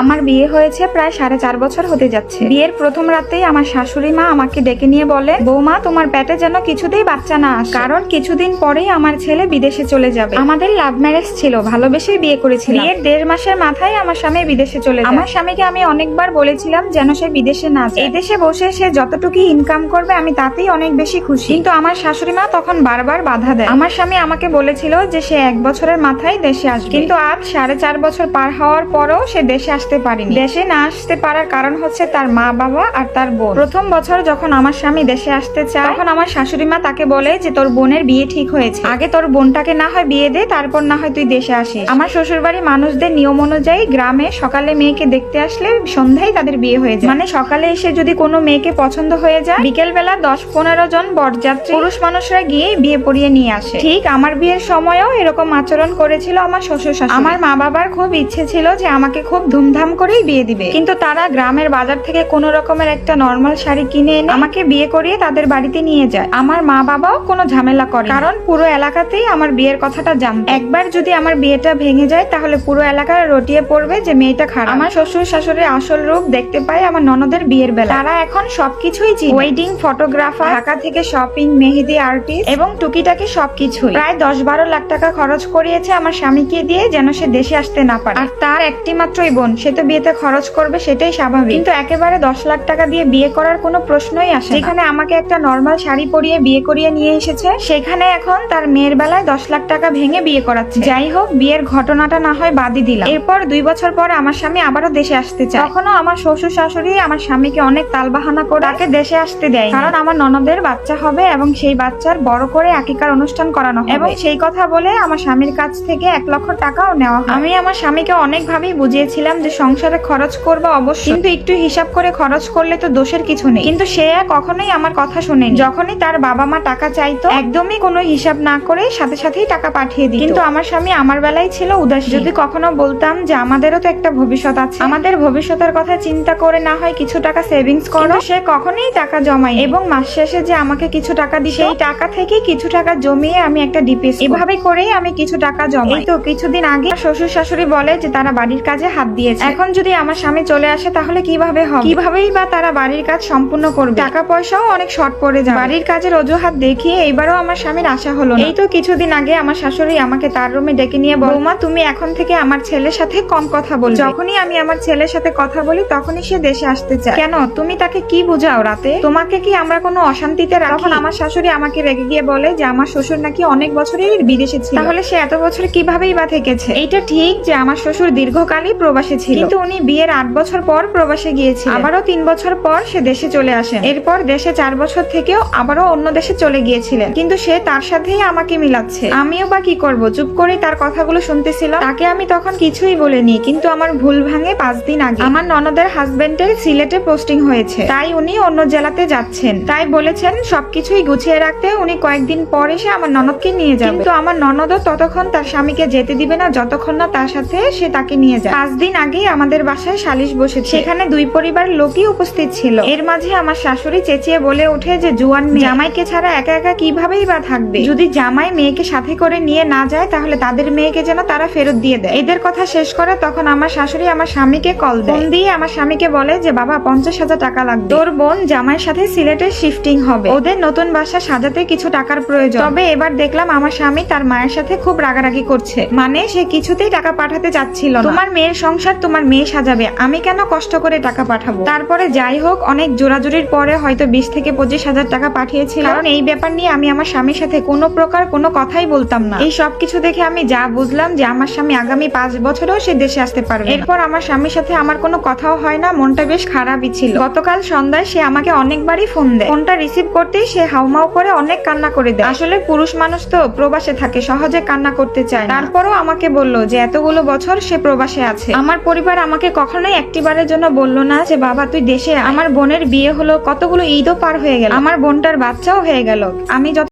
আমার বিয়ে হয়েছে প্রায় সাড়ে চার বছর হতে যাচ্ছে। বিয়ের প্রথম রাতেই আমার শাশুড়ি মা আমাকে ডেকে নিয়ে বলে, বৌমা, তোমার পেটে যেন কিছুতেই বাচ্চা না আসে। কারণ কিছুদিন পরেই আমার ছেলে বিদেশে চলে যাবে। আমাদের লাভ ম্যারেজ ছিল, ভালোবেসেই বিয়ে করেছিল বিয়ের দেড় মাসের মাথায় আমার স্বামী বিদেশে চলে আমার স্বামীকে আমি অনেকবার বলেছিলাম যেন সে বিদেশে না যায়। এই দেশে বসে সে যতটুকু ইনকাম করবে, আমি তাতেই অনেক বেশি খুশি। কিন্তু আমার শাশুড়ি মা তখন বারবার বাধা দেয়। আমার স্বামী আমাকে বলেছিল যে সে এক বছরের মাথায় দেশে আসবে। কিন্তু আজ সাড়ে চার বছর পার হওয়ার পরও সে দেশে আসতে পারেনি। দেশে না আসতে পারার কারণ হচ্ছে তার মা বাবা আর তার বোন। প্রথম বছর যখন আমার স্বামী দেশে আসতে চায়, তখন আমার শাশুড়ি মা তাকে বলে যে, তোর বোনের বিয়ে ঠিক হয়েছে। আগে তোর বোনটাকে না হয় বিয়ে দে, তারপর না হয় তুই দেশে আসিস। আমার শ্বশুর বাড়ি মানুষদের নিয়ম অনুযায়ী গ্রামে সকালে মেয়েকে দেখতে আসলে সন্ধ্যায় তাদের বিয়ে হয়ে যায়। মানে সকালে এসে যদি কোনো মেয়েকে পছন্দ হয়ে যায় বিকেল বেলা দশ পনেরো জন বরযাত্রী পুরুষ মানুষরা গিয়ে বিয়ে পড়িয়ে নিয়ে আসে। ঠিক আমার বিয়ের সময়ও এরকম আচরণ করেছিল আমার শ্বশুর শাশুড়ি। আমার মা বাবার খুব ইচ্ছে ছিল যে, আমাকে খুব ধুমধাম করেই বিয়ে দিবে। কিন্তু তারা গ্রামের বাজার থেকে কোনো রকমের একটা নর্মাল শাড়ি কিনে এনে আমাকে বিয়ে করিয়ে তাদের বাড়িতে নিয়ে যায়। আমার মা বাবাও কোনো ঝামেলা করে কারণ পুরো এলাকাতেই আমার বিয়ের কথাটা জানতো। একবার যদি আমার বিয়েটা ভেঙে যায়, তাহলে পুরো এলাকার রটিয়ে পড়বে যে মেয়েটা খারাপ। আমার শ্বশুর শাশুড়ির আসল রূপ দেখতে পায় আমার ননদের বিয়ের বেলা তারা এখন সবকিছুই চিনে। ওয়েডিং ফটোগ্রাফার ঢাকা থেকে শপিং মেহেদি আর্টিস্ট এবং টুকিটাকি সবকিছুই। প্রায় দশ বারো লাখ টাকা খরচ করিয়েছে আমার স্বামীকে দিয়ে যেন সে দেশে আসতে না পারে। আর তার একটি মাত্রই বোন সে তো বিয়েতে খরচ করবে, সেটাই স্বাভাবিক। কিন্তু একেবারে দশ লাখ টাকা দিয়ে বিয়ে করার কোনো প্রশ্নই আসে। যেখানে আমাকে একটা নর্মাল শাড়ি পরিয়ে বিয়ে করিয়ে নিয়ে এসেছে, সেখানে এখন তার মেয়ের বেলায় দশ লাখ টাকা ভেঙে বিয়ে করাচ্ছে। যাই হোক, বিয়ের ঘটনাটা না হয় বাদই দিলাম। এরপর দুই বছর পর আমার স্বামী আবারও দেশে আসতে চায়। তখনও আমার শ্বশুর শাশুড়ি আমার স্বামীকে অনেক তালবাহানা করে তাকে দেশে আসতে দেয়। কারণ আমার ননদের বাচ্চা হবে এবং সেই বাচ্চার বড় করে আকিকার অনুষ্ঠান করানো এবং সেই কথা বলে আমার স্বামীর কাছ থেকে এক লক্ষ টাকাও নেওয়া। আমি আমার স্বামীকে অনেকভাবেই বুঝিয়েছিলাম যে সংসারে খরচ করব অবশ্যই কিন্তু একটু হিসাব করে খরচ করলে তো দোষের কিছু নেই। কিন্তু সে কখনোই আমার কথা শোনেনি। যখনই তার বাবা মা টাকা চাইতো একদমই কোনো হিসাব না করে সাথে সাথেই টাকা পাঠিয়ে দিত। কিন্তু আমার স্বামী আমার বেলায় ছিল উদাসীন যদি কখনো বলতাম যে আমাদেরও তো একটা ভবিষ্যৎ আছে আমাদের ভবিষ্যতের কথা চিন্তা করে না হয় কিছু টাকা সেভিংস করো। সে কখনোই টাকা জমাই এবং মাস শেষে যে আমাকে কিছু টাকা দিত সেই টাকা থেকে কিছু টাকা জমিয়ে আমি একটা ডিপিএস এভাবে করেই আমি কিছু টাকা জমাই। তো কিছুদিন আগে শ্বশুর শাশুড়ি বলে যে তারা বাড়ির কাজে হাত দিয়েছে। এখন যদি আমার স্বামী চলে আসে তাহলে কীভাবে হবে? কিভাবেই বা তারা বাড়ির কাজ সম্পূর্ণ করবে। টাকা পয়সাও অনেক শর্ট পড়ে যায় বাড়ির কাজের অজুহাত দেখিয়ে এইবারও আমার স্বামীর আশা হলো এই তো কিছুদিন আগে আমার শাশুড়ি আমাকে তার রুমে ডেকে নিয়ে বৌমা তুমি এখন থেকে আমার ছেলের সাথে কম কথা বলবে। যখনই আমি আমার ছেলের সাথে কথা বলি তখনই সে দেশে আসতে চায়। কেন? তুমি তাকে কি বুঝাও রাতে? তোমাকে কি আমরা কোনো অশান্তিতে রাখি? তখন আমার শাশুড়ি আমাকে রেগে গিয়ে বলে যে আমার শ্বশুর নাকি অনেক বছরই বিদেশে ছিল। তাহলে সে এত বছর কিভাবেই বা থেকেছে? এইটা ঠিক যে আমার শ্বশুর দীর্ঘকালই প্রবাসে ছিল কিন্তু উনি বিয়ের আট বছর পর প্রবাসে গিয়েছিল আবারও তিন বছর পর সে দেশে চলে আসেন। এরপর দেশে চার বছর থেকেও আবারও অন্য দেশে চলে গিয়েছিলেন। কিন্তু সে তার সাথেই আমাকে মিলাচ্ছে। আমিও বা কি করব? চুপ করে তার কথাগুলো শুনতেছিলাম। তাকে আমি তখন কিছুই বলিনি কিন্তু আমার ভুল ভাঙে পাঁচ দিন আগে। আমার ননদের হাজবেন্ডের সিলেটে পোস্টিং হয়েছে। তাই উনি অন্য জেলাতে যাচ্ছেন। তাই বলেছেন সবকিছুই গুছিয়ে রাখতে উনি কয়েকদিন পর এসে আমার ননদকে নিয়ে যাবে। কিন্তু আমার ননদও ততক্ষণ তার স্বামীকে যেতে দিবে না যতক্ষণ না তার সাথে সে তাকে নিয়ে যায়। পাঁচ দিন আগেই আমাদের বাসায় সালিশ বসেছে। সেখানে দুই পরিবার লোকই উপস্থিত ছিল। এর মাঝে আমার শাশুড়ি চেঁচিয়ে বলে ওঠে যে জুয়ান মেয়ে জামাইকে ছাড়া একা একা কিভাবেই বা থাকবে? যদি জামাই মেয়েকে সাথে করে নিয়ে না যায় তাহলে তাদের মেয়েকে যেন তারা ফেরত দিয়ে দেয়। এদের কথা শেষ করে তখন আমার শাশুড়ি আমার স্বামীকে কল দেয়। ফোন দিয়ে আমার স্বামীকে বলে যে বাবা পঞ্চাশ হাজার টাকা লাগবে। তোর বোন জামাইয়ের সাথে সিলেটে শিফটিং হবে। ওদের নতুন বাসা সাজাতে কিছু টাকার প্রয়োজন। তবে এবার দেখলাম আমার স্বামী তার মায়ের সাথে খুব রাগারাগি করছে। মানে সে কিছুতেই টাকা পাঠাতে চাচ্ছিল তোমার মেয়ের সংসার তোমার মেয়ে সাজাবে, আমি কেন কষ্ট করে টাকা পাঠাবো? তারপরে যাই হোক, অনেক জোরাজুরির পরে হয়তো বিশ থেকে পঁচিশ হাজার টাকা পাঠিয়েছিল কারণ এই ব্যাপার নিয়ে আমি আমার স্বামীর সাথে কোনো প্রকার কোনো কথাই বলতাম না। এই সব কিছু দেখে আমি যা বুঝলাম যে আমার স্বামী আগামী পাঁচ বছরেও সে দেশে আসতে পারবে এরপর আমার স্বামীর সাথে আমার কোনো কথাও হয় না, মনটা বেশ খারাপই ছিল। গতকাল সন্ধ্যায় সে আমাকে অনেকবারই ফোন দেয়। ফোনটা রিসিভ করতেই সে হাউমাউ করে অনেক কান্না করে দেয়। আসলে পুরুষ মানুষ তো প্রবাসে থাকে, সহজে কান্না করতে চায় তারপরও আমাকে বলল যে এতগুলো বছর সে প্রবাসে আছে। আমার পরিবার আমাকে কখনোই একটিবারের জন্য বলল না যে, বাবা, তুই দেশে আমার বোনের বিয়ে হলো কতগুলো ঈদও পার হয়ে গেল। আমার বোনটার বাচ্চাও হয়ে গেল। আমি যত